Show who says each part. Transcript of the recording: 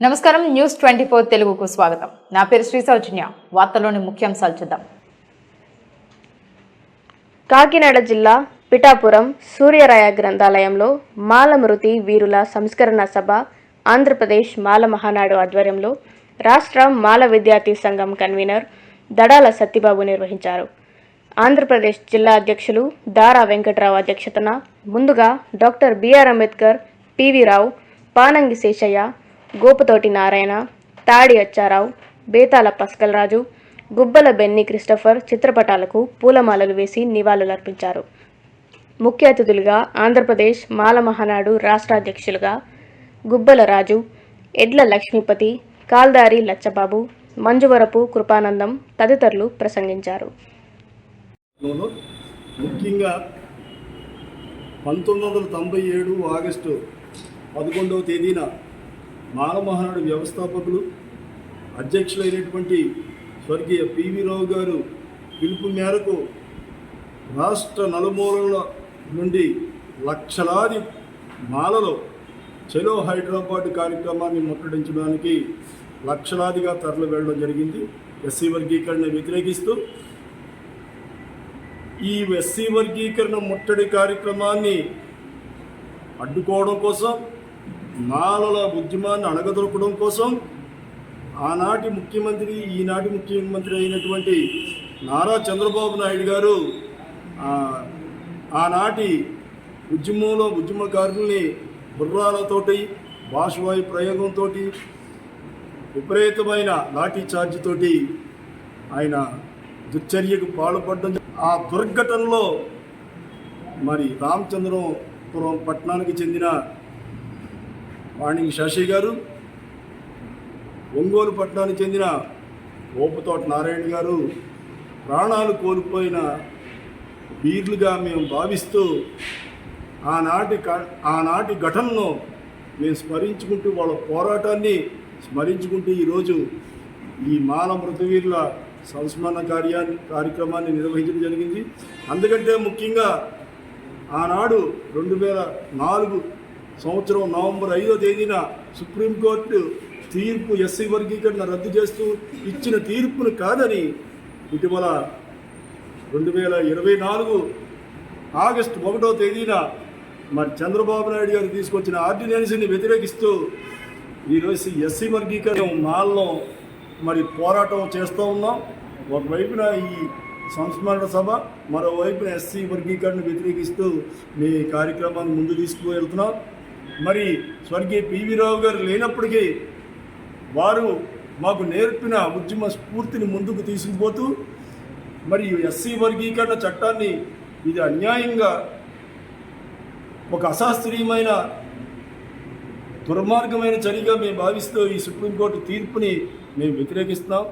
Speaker 1: నమస్కారం. News twenty four తెలుగుకు స్వాగతం. నా పేరు శ్రీ సౌజన్య. వార్తలోని ముఖ్యాంశాలు చూద్దాం.
Speaker 2: కాకినాడ జిల్లా పిఠాపురం సూర్యరాయ గ్రంథాలయంలో మాలమృతి వీరుల సంస్కరణ సభ ఆంధ్రప్రదేశ్ మాల మహానాడు ఆధ్వర్యంలో రాష్ట్ర మాల విద్యార్థి సంఘం కన్వీనర్ దడాల సత్యబాబు నిర్వహించారు. ఆంధ్రప్రదేశ్ జిల్లా అధ్యక్షులు దారా వెంకట్రావు అధ్యక్షతన ముందుగా doctor B R Ambedkar P V Rao Panangi Seshaiah Gopathoti Narayana Tadi Accharao Betala Paskalraju Gubbala Benny Christopher చిత్రపటాలకు పూలమాలలు వేసి నివాళులర్పించారు. ముఖ్య అతిథులుగా ఆంధ్రప్రదేశ్ మాల మహానాడు రాష్ట్ర అధ్యక్షులుగా గుబ్బల రాజు ఎడ్ల లక్ష్మీపతి కాల్దారి లచ్చబాబు మంజువరపు కృపానందం తదితరులు ప్రసంగించారు.
Speaker 3: ముఖ్యంగా పంతొమ్మిది వందల తొంభై ఏడు ఆగస్టు పదకొండవ తేదీన మానమహానాడు వ్యవస్థాపకులు అధ్యక్షులైనటువంటి స్వర్గీయ పివి రావు గారు పిలుపు మేరకు రాష్ట్ర నలుమూలల నుండి లక్షలాది మాలలో చెలో హైదరాబాద్ కార్యక్రమాన్ని ముట్టడించడానికి లక్షలాదిగా తరలి వెళ్ళడం జరిగింది. ఎస్సీ వర్గీకరణ వ్యతిరేకిస్తూ ఈ ఎస్సీ వర్గీకరణ ముట్టడి కార్యక్రమాన్ని అడ్డుకోవడం కోసం నాలుల ఉద్యమాన్ని అణగదొరకడం కోసం ఆనాటి ముఖ్యమంత్రి ఈనాటి ముఖ్యమంత్రి అయినటువంటి నారా చంద్రబాబు నాయుడు గారు ఆనాటి ఉద్యమంలో ఉద్యమకారుల్ని బుర్రాలతోటి భాషవాయు ప్రయోగంతో విపరీతమైన లాఠీ చార్జ్ తోటి ఆయన దుర్చర్యకు పాల్పడడం ఆ దుర్ఘటనలో మరి రామచంద్రపురం పట్టణానికి చెందిన వాణి శశి గారు ఒంగోలు పట్టణానికి చెందిన ఓపుతోట నారాయణ గారు ప్రాణాలు కోల్పోయిన వీర్లుగా మేము భావిస్తూ ఆనాటి ఆనాటి ఘటనను మేము స్మరించుకుంటూ వాళ్ళ పోరాటాన్ని స్మరించుకుంటూ ఈరోజు ఈ మాల మృతవీరుల సంస్మరణ కార్యాన్ని కార్యక్రమాన్ని నిర్వహించడం జరిగింది. అందుకంటే ముఖ్యంగా ఆనాడు రెండు వేల నాలుగు సంవత్సరం నవంబర్ ఐదో తేదీన సుప్రీంకోర్టు తీర్పు ఎస్సీ వర్గీకరణ రద్దు చేస్తూ ఇచ్చిన తీర్పును కాదని ఇటీవల రెండు వేల ఇరవై నాలుగు ఆగస్టు ఒకటో తేదీన మరి చంద్రబాబు నాయుడు గారు తీసుకొచ్చిన ఆర్డినెన్స్ని వ్యతిరేకిస్తూ ఈరోజు ఎస్సీ వర్గీకరణ మాల్లో మరి పోరాటం చేస్తూ ఉన్నాం. ఒకవైపున ఈ సంస్మరణ సభ మరోవైపున ఎస్సీ వర్గీకరణ వ్యతిరేకిస్తూ మీ కార్యక్రమాన్ని ముందు తీసుకువెళ్తున్నాం. మరి స్వర్గీయ పివి రావు గారు లేనప్పటికీ వారు మాకు నేర్పిన ఉద్యమ స్ఫూర్తిని ముందుకు తీసుకుపోతూ మరి ఎస్సీ వర్గీకరణ చట్టాన్ని ఇది అన్యాయంగా ఒక అశాస్త్రీయమైన దుర్మార్గమైన చర్యగా మేము భావిస్తూ ఈ సుప్రీంకోర్టు తీర్పుని మేము వ్యతిరేకిస్తున్నాం.